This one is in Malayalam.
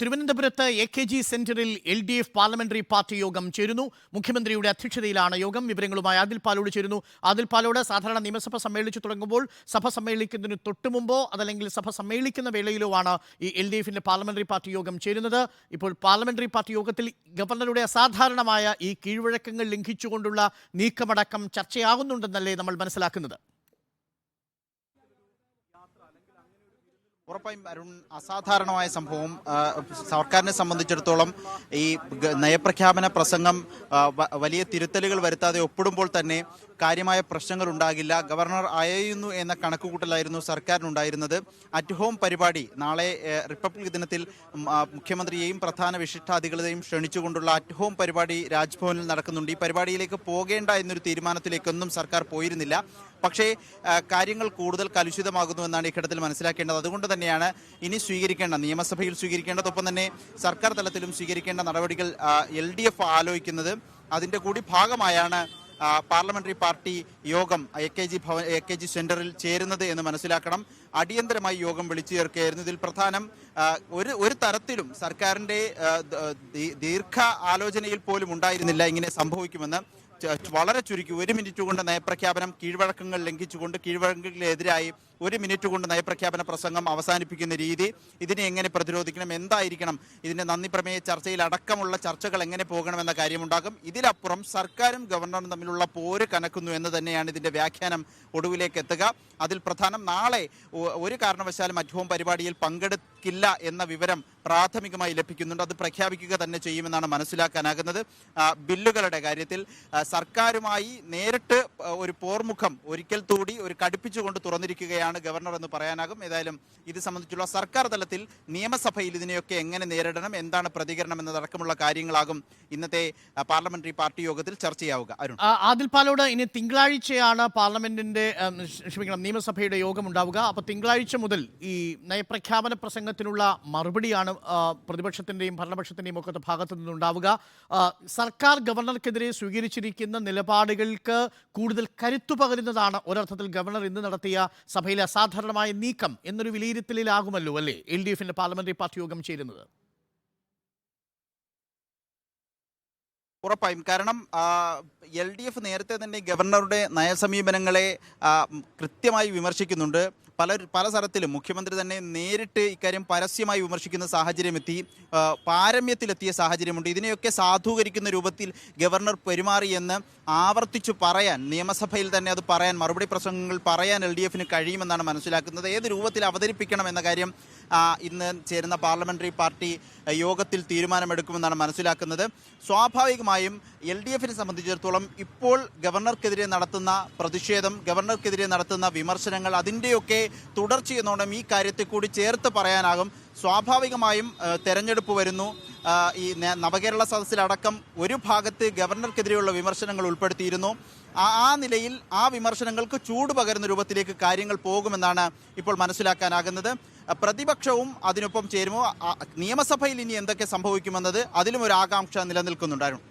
തിരുവനന്തപുരത്ത് എ കെ ജി സെന്ററിൽ L D F parliamentary party യോഗം ചേരുന്നു. മുഖ്യമന്ത്രിയുടെ അധ്യക്ഷതയിലാണ് യോഗം. വിവരങ്ങളുമായി ആദിൽ പാലോട് ചേരുന്നു. ആദിൽ പാലോട് സാധാരണ നിയമസഭ സമ്മേളിച്ചു തുടങ്ങുമ്പോൾ സഭ സമ്മേളിക്കുന്നതിന് തൊട്ടു മുമ്പോ അതല്ലെങ്കിൽ സഭ സമ്മേളിക്കുന്ന വേളയിലോ ആണ് ഈ എൽ ഡി എഫിന്റെ പാർലമെന്ററി പാർട്ടി യോഗം ചേരുന്നത്. ഇപ്പോൾ പാർലമെന്ററി പാർട്ടി യോഗത്തിൽ ഗവർണറുടെ അസാധാരണമായ ഈ കീഴ്വഴക്കങ്ങൾ ലംഘിച്ചുകൊണ്ടുള്ള നീക്കമടക്കം ചർച്ചയാകുന്നുണ്ടെന്നല്ലേ നമ്മൾ മനസ്സിലാക്കുന്നത്. ഉറപ്പായും അരുൺ അസാധാരണമായ സംഭവം സർക്കാരിനെ സംബന്ധിച്ചിടത്തോളം ഈ നയപ്രഖ്യാപന പ്രസംഗം വലിയ തിരുത്തലുകൾ വരുത്താതെ ഒപ്പിടുമ്പോൾ തന്നെ കാര്യമായ പ്രശ്നങ്ങൾ ഉണ്ടാകില്ല. ഗവർണർ അയയുന്നു എന്ന കണക്കുകൂട്ടലായിരുന്നു സർക്കാരിനുണ്ടായിരുന്നത്. അറ്റ് ഹോം പരിപാടി നാളെ റിപ്പബ്ലിക് ദിനത്തിൽ മുഖ്യമന്ത്രിയെയും പ്രധാന വിശിഷ്ടാതികളെയും ക്ഷണിച്ചുകൊണ്ടുള്ള അറ്റ് ഹോം പരിപാടി രാജ്ഭവനിൽ നടക്കുന്നുണ്ട്. ഈ പരിപാടിയിലേക്ക് പോകേണ്ട എന്നൊരു തീരുമാനത്തിലേക്കൊന്നും സർക്കാർ പോയിരുന്നില്ല. പക്ഷേ കാര്യങ്ങൾ കൂടുതൽ കലുഷിതമാകുന്നു എന്നാണ് ഈ ഘട്ടത്തിൽ മനസ്സിലാക്കേണ്ടത്. അതുകൊണ്ട് തന്നെയാണ് ഇനി സ്വീകരിക്കേണ്ട നിയമസഭയിൽ സ്വീകരിക്കേണ്ടതൊപ്പം തന്നെ സർക്കാർ തലത്തിലും സ്വീകരിക്കേണ്ട നടപടികൾ എൽ ഡി എഫ് ആലോചിക്കുന്നത്. അതിന്റെ കൂടി ഭാഗമായാണ് പാർലമെന്ററി പാർട്ടി യോഗം A K G Bhavan A K G സെന്ററിൽ ചേരുന്നത് എന്ന് മനസ്സിലാക്കണം. അടിയന്തരമായി യോഗം വിളിച്ചു ചേർക്കുകയായിരുന്നു ഇതിൽ പ്രധാനം ഒരു ഒരു തരത്തിലും സർക്കാരിന്റെ ദീർഘ ആലോചനയിൽ പോലും ഉണ്ടായിരുന്നില്ല ഇങ്ങനെ സംഭവിക്കുമെന്ന്. വളരെ ചുരുക്കി ഒരു മിനിറ്റ് കൊണ്ട് നയപ്രഖ്യാപനം കീഴ്വഴക്കങ്ങൾ ലംഘിച്ചുകൊണ്ട് കീഴ്വഴക്കങ്ങൾക്കെതിരായി ഒരു മിനിറ്റ് കൊണ്ട് നയപ്രഖ്യാപന പ്രസംഗം അവസാനിപ്പിക്കുന്ന രീതി ഇതിനെ എങ്ങനെ പ്രതിരോധിക്കണം എന്തായിരിക്കണം ഇതിന്റെ നന്ദി പ്രമേയ ചർച്ചയിൽ അടക്കമുള്ള ചർച്ചകൾ എങ്ങനെ പോകണമെന്ന കാര്യമുണ്ടാകും. ഇതിലപ്പുറം സർക്കാരും ഗവർണറും തമ്മിലുള്ള പോര് കനക്കുന്നു എന്ന് തന്നെയാണ് ഇതിന്റെ വ്യാഖ്യാനം ഒടുവിലേക്ക് എത്തുക. അതിൽ പ്രധാനം നാളെ ഒരു കാരണവശാലും അറ്റ് ഹോം പരിപാടിയിൽ പങ്കെടുക്കില്ല എന്ന വിവരം പ്രാഥമികമായി ലഭിക്കുന്നുണ്ട്. അത് പ്രഖ്യാപിക്കുക തന്നെ ചെയ്യുമെന്നാണ് മനസ്സിലാക്കാനാകുന്നത്. ബില്ലുകളുടെ കാര്യത്തിൽ സർക്കാരുമായി നേരിട്ട് ഒരു പോർമുഖം ഒരിക്കൽ കൂടി ഒരു കടുപ്പിച്ചുകൊണ്ട് തുറന്നിരിക്കുകയാണ് ഗവർണർ എന്ന് പറയാനാകും. ഏതായാലും ഇത് സംബന്ധിച്ചുള്ള സർക്കാർ തലത്തിൽ നിയമസഭയിൽ ഇതിനെയൊക്കെ എങ്ങനെ നേരിടണം എന്താണ് പ്രതികരണം എന്നതടക്കമുള്ള കാര്യങ്ങളാകും ഇന്നത്തെ പാർലമെന്ററി പാർട്ടി യോഗത്തിൽ ചർച്ചയാവുക അരുൺ. ആദിൽ പാലോട് ഇനി തിങ്കളാഴ്ചയാണ് പാർലമെന്റിന്റെ ക്ഷമിക്കണം നിയമസഭയുടെ യോഗം ഉണ്ടാവുക അപ്പൊ തിങ്കളാഴ്ച മുതൽ ഈ നയപ്രഖ്യാപന പ്രസംഗത്തിനുള്ള മറുപടിയാണ് പ്രതിപക്ഷത്തിന്റെയും ഭരണപക്ഷത്തിന്റെയും ഒക്കെ ഭാഗത്തു നിന്നുണ്ടാവുക. സർക്കാർ ഗവർണർക്കെതിരെ സ്വീകരിച്ചിരിക്കുന്ന നിലപാടുകൾക്ക് കൂടുതൽ കരുത്തു പകരുന്നതാണ് ഒരർത്ഥത്തിൽ ഗവർണർ ഇന്ന് നടത്തിയ സഭയിലെ അസാധാരണമായ നീക്കം എന്നൊരു വിലയിരുത്തലിലാകുമല്ലോ അല്ലേ? എൽ ഡി എഫിന്റെ പാർലമെന്ററി പാർട്ടി യോഗം ചേരുന്നത്. ഉറപ്പായും. കാരണം എൽ ഡി എഫ് നേരത്തെ തന്നെ ഗവർണറുടെ നയസമീപനങ്ങളെ കൃത്യമായി വിമർശിക്കുന്നുണ്ട്. പല പല സ്ഥലത്തിലും മുഖ്യമന്ത്രി തന്നെ നേരിട്ട് ഇക്കാര്യം പരസ്യമായി വിമർശിക്കുന്ന സാഹചര്യം എത്തി പാരമ്യത്തിലെത്തിയ സാഹചര്യമുണ്ട്. ഇതിനെയൊക്കെ സാധൂകരിക്കുന്ന രൂപത്തിൽ ഗവർണർ പെരുമാറിയെന്ന് ആവർത്തിച്ചു പറയാൻ നിയമസഭയിൽ തന്നെ അത് പറയാൻ മറുപടി പ്രസംഗങ്ങൾ പറയാൻ എൽ ഡി എഫിന് കഴിയുമെന്നാണ് മനസ്സിലാക്കുന്നത്. ഏത് രൂപത്തിൽ അവതരിപ്പിക്കണം എന്ന കാര്യം ഇന്ന് ചേരുന്ന പാർലമെന്ററി പാർട്ടി യോഗത്തിൽ തീരുമാനമെടുക്കുമെന്നാണ് മനസ്സിലാക്കുന്നത്. സ്വാഭാവികമായും എൽ ഡി എഫിനെ സംബന്ധിച്ചിടത്തോളം ഇപ്പോൾ ഗവർണർക്കെതിരെ നടത്തുന്ന പ്രതിഷേധം ഗവർണർക്കെതിരെ നടത്തുന്ന വിമർശനങ്ങൾ അതിന്റെയൊക്കെ തുടർച്ചയെന്നോണം ഈ കാര്യത്തെ കൂടി ചേർത്ത് പറയാനാകും. സ്വാഭാവികമായും തെരഞ്ഞെടുപ്പ് വരുന്നു. ഈ നവകേരള സദസ്സിലടക്കം ഒരു ഭാഗത്ത് ഗവർണർക്കെതിരെയുള്ള വിമർശനങ്ങൾ ഉൾപ്പെടുത്തിയിരുന്നു. ആ നിലയിൽ ആ വിമർശനങ്ങൾക്ക് ചൂട് പകരുന്ന രൂപത്തിലേക്ക് കാര്യങ്ങൾ പോകുമെന്നാണ് ഇപ്പോൾ മനസ്സിലാക്കാനാകുന്നത്. പ്രതിപക്ഷവും അതിനൊപ്പം ചേരുമോ? നിയമസഭയിൽ ഇനി എന്തൊക്കെ സംഭവിക്കുമെന്നത് അതിലും ഒരു ആകാംക്ഷ നിലനിൽക്കുന്നുണ്ടായിരുന്നു.